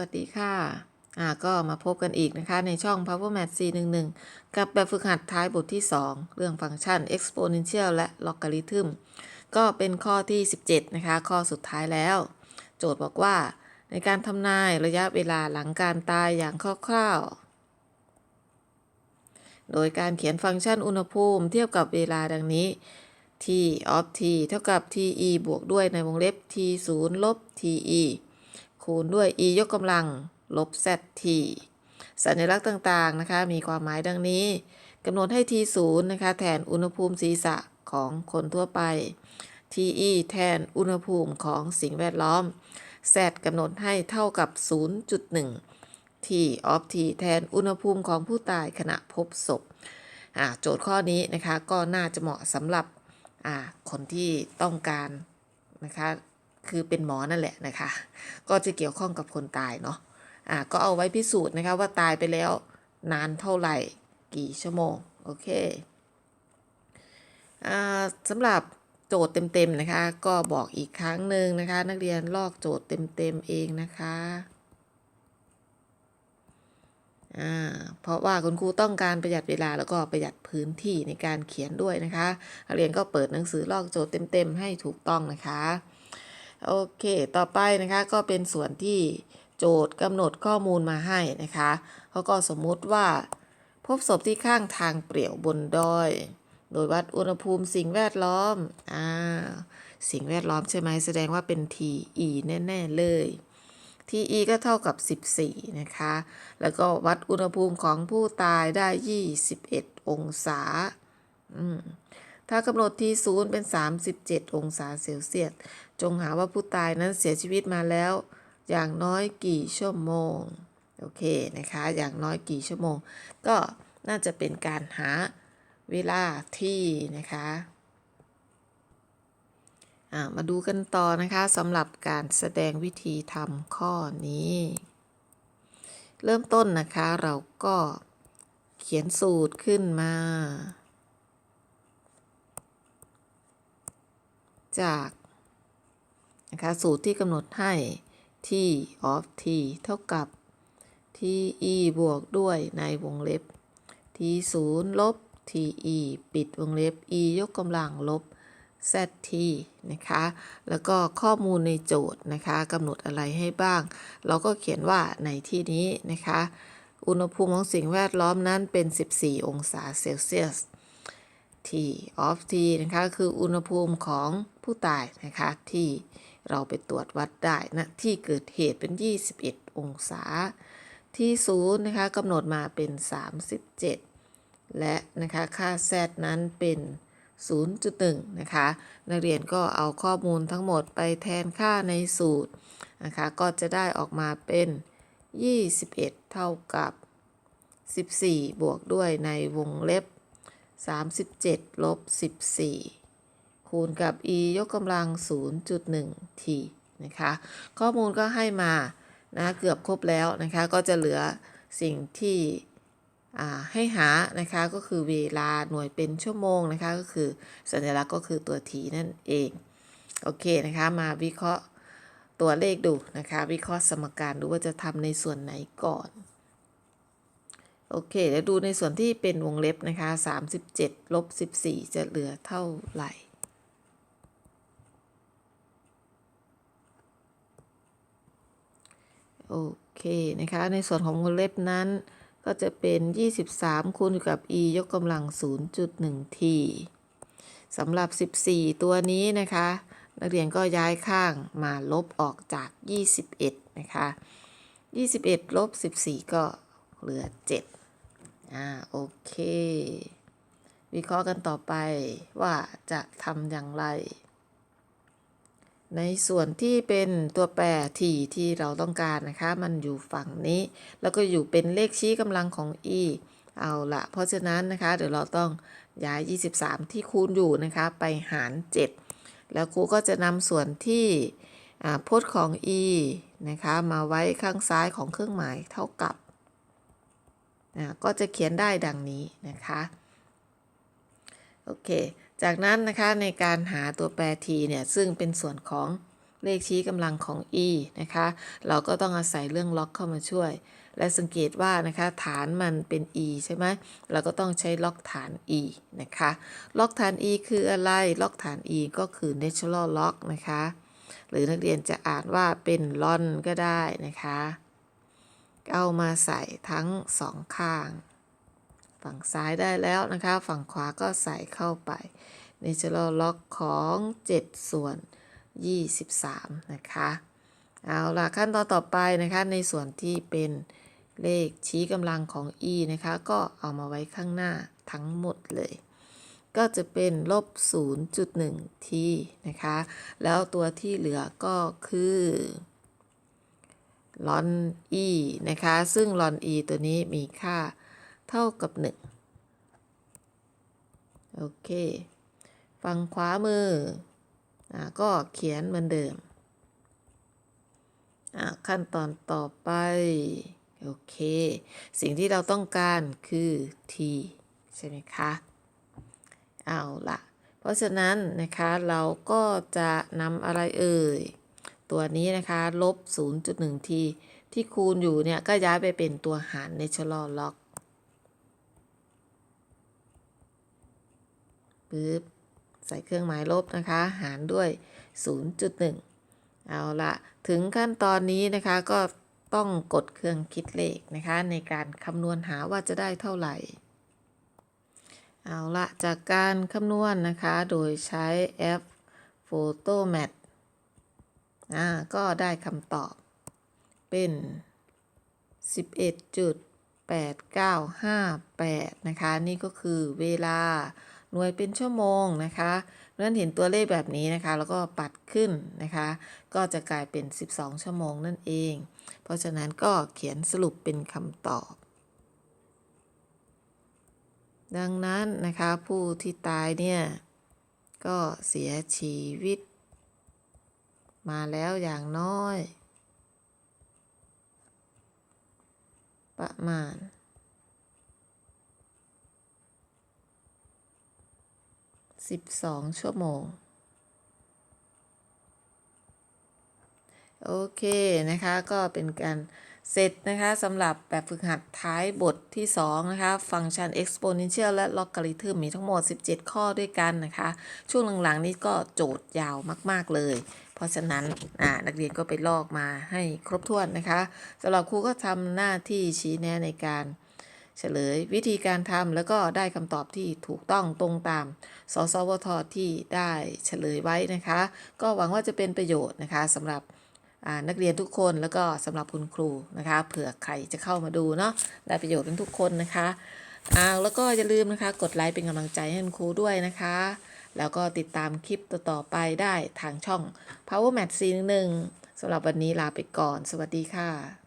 วัสดีค่ะ อ่าก็มาพบกันอีกนะคะ ในช่อง Power Math C11 กับแบบฝึกหัดท้ายบทที่ 2 เรื่องฟังก์ชัน exponential และ logarithm ก็เป็นข้อที่ 17 นะคะ ข้อสุดท้ายแล้ว โจทย์บอกว่า ในการทำนายระยะเวลาหลังการตายอย่างคร่าวๆ โดยการเขียนฟังก์ชันอุณหภูมิเทียบกับเวลาดังนี้ t of t เท่ากับ te บวกด้วยในวงเล็บ t 0ลบ te คูณด้วย e ยกกำลัง ลบ zt สัญลักษณ์ต่างๆนะคะ มีความหมายดังนี้กำหนดให้ t 0นะคะ แทนอุณหภูมิศีรษะของคนทั่วไป te แทนอุณหภูมิของสิ่งแวดล้อม z กำหนดให้เท่ากับ 0.1 t of t แทนอุณหภูมิของผู้ตายขณะพบศพโจทย์ข้อนี้นะคะก็น่าจะเหมาะสำหรับคนที่ต้องการนะคะ คือเป็นหมอนั่นแหละนะคะ ก็จะเกี่ยวข้องกับคนตายเนาะอ่าก็เอาไว้พิสูจน์นะคะว่าตายไปแล้วนานเท่าไหร่ กี่ชั่วโมง โอเคอ่าสำหรับโจทย์เต็มๆนะคะ ก็บอกอีกครั้งหนึ่งนะคะ นักเรียนลอกโจทย์เต็มๆเองนะคะอ่าเพราะว่าคุณครูต้องการประหยัดเวลาแล้วก็ประหยัดพื้นที่ในการเขียนด้วยนะคะ นักเรียนก็เปิดหนังสือลอกโจทย์เต็มๆให้ถูกต้องนะคะ โอเค ต่อไปนะคะก็เป็นส่วนที่โจทย์กำหนดข้อมูลมาให้นะคะเขาก็สมมุติว่าพบศพที่ข้างทางเปลี่ยวบนดอย โดยวัดอุณหภูมิสิ่งแวดล้อม อ่า สิ่งแวดล้อมใช่ไหมแสดงว่าเป็น TE แน่ ๆ เลย TE ก็เท่ากับ 14 นะคะ แล้วก็วัดอุณหภูมิของผู้ตายได้ 21 องศา อืม ถ้ากำหนดที่ศูนย์เป็น 37 องศาเซลเซียส จงหาว่าผู้ตายนั้นเสียชีวิตมาแล้ว อย่างน้อยกี่ชั่วโมง โอเคนะคะ อย่างน้อยกี่ชั่วโมง ก็น่าจะเป็นการหาเวลาที่นะคะมาดูกันต่อนะคะสำหรับการแสดงวิธีทำข้อนี้ เริ่มต้นนะคะเราก็เขียนสูตรขึ้นมา จากนะคะสูตรที่กำหนดให้ t of t เท่ากับ te บวกด้วยในวงเล็บ t 0ลบ te ปิดวงเล็บ e ยกกำลังลบ zt นะคะ แล้วก็ข้อมูลในโจทย์นะคะกำหนดอะไรให้บ้าง เราก็เขียนว่าในที่นี้นะคะ อุณหภูมิของสิ่งแวดล้อมนั้นเป็น 14 องศาเซลเซียส T of T นะคะคืออุณหภูมิของผู้ตายนะคะที่เราไปตรวจวัดได้นะที่เกิดเหตุเป็น 21 องศา ที่ศูนย์นะคะกำหนดมาเป็น 37 และนะคะค่า Z นั้นเป็น 0.1 นะคะ นักเรียนก็เอาข้อมูลทั้งหมดไปแทนค่าในสูตรนะคะก็จะได้ออกมาเป็น 21 เท่ากับ 14 บวกด้วยในวงเล็บ 37ลบ14 คูณกับ e ยกกำลัง 0.1 t นะคะ ข้อมูลก็ให้มานะเกือบครบแล้วนะคะ ก็จะเหลือสิ่งที่ให้หานะคะก็คือเวลาหน่วยเป็นชั่วโมงนะคะก็คือสัญลักษณ์ก็คือตัว t นั่นเอง โอเคนะคะมาวิเคราะห์ตัวเลขดูนะคะ วิเคราะห์สมการดูว่าจะทำในส่วนไหนก่อน โอเคเดี๋ยวดูในส่วนที่เป็นวงเล็บนะคะ37ลบ14 จะเหลือเท่าไหร่โอเคนะคะ ในส่วนของวงเล็บนั้นก็จะเป็น 23 คูณกับ e ยกกำลัง 0.1t สำหรับ 14 ตัวนี้นะคะ นักเรียนก็ย้ายข้างมาลบออกจาก 21 นะคะ 21 ลบ 14 ก็เหลือ 7 อ่าโอเค วิเคราะห์กันต่อไปว่าจะทำอย่างไร ในส่วนที่เป็นตัวแปรที่ที่เราต้องการนะคะ มันอยู่ฝั่งนี้ แล้วก็อยู่เป็นเลขชี้กำลังของ e เอาละเพราะฉะนั้นนะคะ เดี๋ยวเราต้องย้าย 23 ที่คูณอยู่นะคะ ไปหาร 7 แล้วครูก็จะนำส่วนที่พจน์ของ e นะคะ มาไว้ข้างซ้ายของเครื่องหมายเท่ากับ ก็จะเขียนได้ดังนี้นะคะโอเค จากนั้นนะคะในการหาตัวแปร t เนี่ย ซึ่งเป็นส่วนของเลขชี้กำลังของ e นะคะ เราก็ต้องอาศัยเรื่องล็อกเข้ามาช่วย และสังเกตว่านะคะฐานมันเป็น e ใช่ไหมเราก็ต้องใช้ล็อกฐาน e นะคะ ล็อกฐาน e คืออะไร ล็อกฐาน e ก็คือ natural lock นะคะ หรือนักเรียนจะอ่านว่าเป็นลอนก็ได้นะคะ เอามาใส่ทั้งสองข้าง ฝั่งซ้ายได้แล้วนะคะ ฝั่งขวาก็ใส่เข้าไป natural lock ของ 7 ส่วน 23 นะคะ เอาล่ะ ขั้นตอนต่อไปนะคะ ในส่วนที่เป็นเลขชี้กำลังของ e นะคะ ก็เอามาไว้ข้างหน้าทั้งหมดเลย ก็จะเป็นลบ 0.1 t นะคะ แล้วตัวที่เหลือก็คือ ลอน e นะคะ ซึ่งลอน e ตัวนี้มีค่าเท่ากับ 1 โอเค ฝั่งขวามืออก็เขียนเหมือนเดิมอ่าขั้นตอนต่อไป โอเค สิ่งที่เราต้องการคือ t ใช่ไหมคะ เอาละเพราะฉะนั้นนะคะเราก็จะนำอะไรเอ่ย ตัวนี้นะคะลบ 0.1 t ที่คูณอยู่เนี่ยก็ย้ายไปเป็นตัวหาร natural log ปึ๊บใส่เครื่องหมายลบนะคะ หารด้วย 0.1 เอาละถึงขั้นตอนนี้นะคะก็ต้องกดเครื่องคิดเลขนะคะ ในการคำนวณหาว่าจะได้เท่าไหร่ เอาละจากการคำนวณนะคะ โดยใช้แอป Photomat อ่าก็ได้คำตอบ เป็น 11.8958 นะคะ นี่ก็คือเวลาหน่วยเป็นชั่วโมงนะคะเพราะฉะนั้นเห็นตัวเลขแบบนี้นะคะ แล้วก็ปัดขึ้นนะคะ ก็จะกลายเป็น 12 ชั่วโมงนั่นเอง เพราะฉะนั้นก็เขียนสรุปเป็นคำตอบ ดังนั้นนะคะผู้ที่ตายเนี่ย ก็เสียชีวิต มาแล้วอย่างน้อย ประมาณ12ชั่วโมง โอเคนะคะ ก็เป็นการเสร็จนะคะสำหรับแบบฝึกหัดท้ายบทที่ 2 นะคะ ฟังก์ชัน exponential และ logarithm มีทั้งหมด 17 ข้อด้วยกันนะคะ ช่วงหลังๆ นี้ก็โจทย์ยาวมาก ๆ เลย เพราะฉะนั้นนักเรียนก็ไปลอกมาให้ครบถ้วนนะคะสำหรับครูก็ทำหน้าที่ชี้แนะในการเฉลยวิธีการทำแล้วก็ได้คำตอบที่ถูกต้องตรงตาม สสวทที่ได้เฉลยไว้นะคะ ก็หวังว่าจะเป็นประโยชน์นะคะสำหรับนักเรียนทุกคนแล้วก็สำหรับคุณครูนะคะเผื่อใครจะเข้ามาดูเนาะได้ประโยชน์กันทุกคนนะคะอ่าวแล้วก็อย่าลืมนะคะ กดไลค์เป็นกำลังใจให้คุณครูด้วยนะคะ แล้วก็ติดตามคลิปต่อๆไปได้ทางช่อง Power Math 411สำหรับวันนี้ลาไปก่อน สวัสดีค่ะ